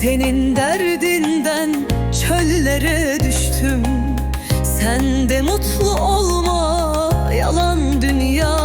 Senin derdinden çöllere düştüm. Sen de mutlu olma yalan dünya.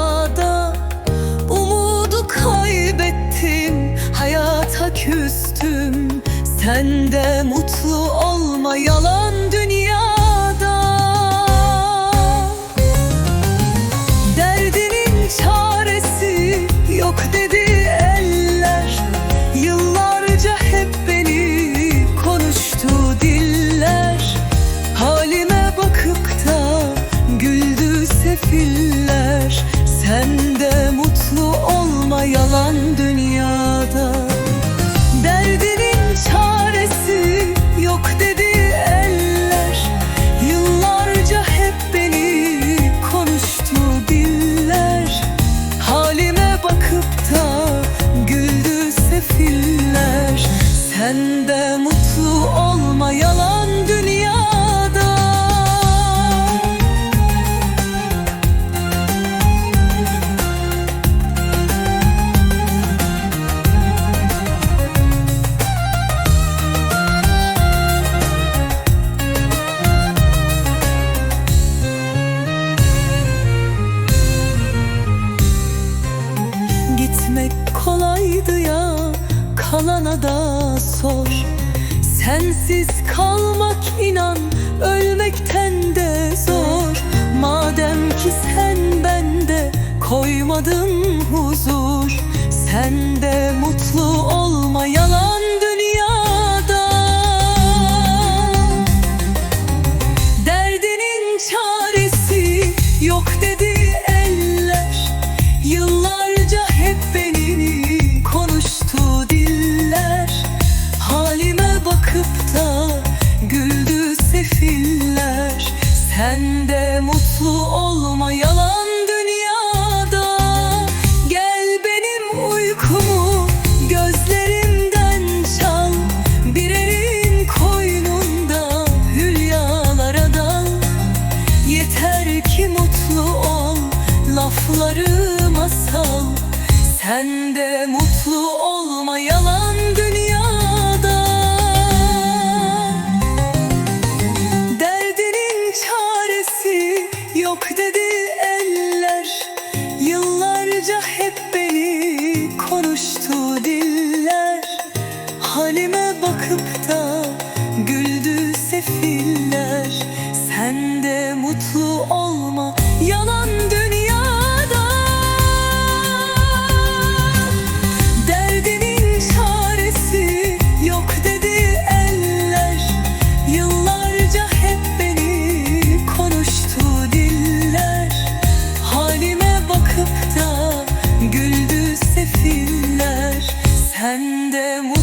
Güldü sefiller Sen de mutlu olma yalan dünyada kolaydı ya kalana da sor. Sensiz kalmak inan ölmekten de zor. Madem ki sen bende koymadın huzur Sen de mutlu olma yalan dünyada. Derdinin çaresi yok dedi eller Hep beni konuştu diller. Halime bakıp da güldü sefiller. Sen de mutlu Sen de mutlu olma yalan dünyada. Derdinin çaresi yok dedi eller. Yıllarca hep beni konuştu diller. Halime bakıp da güldü sefiller. Sen de mutlu olma Ben de mutlu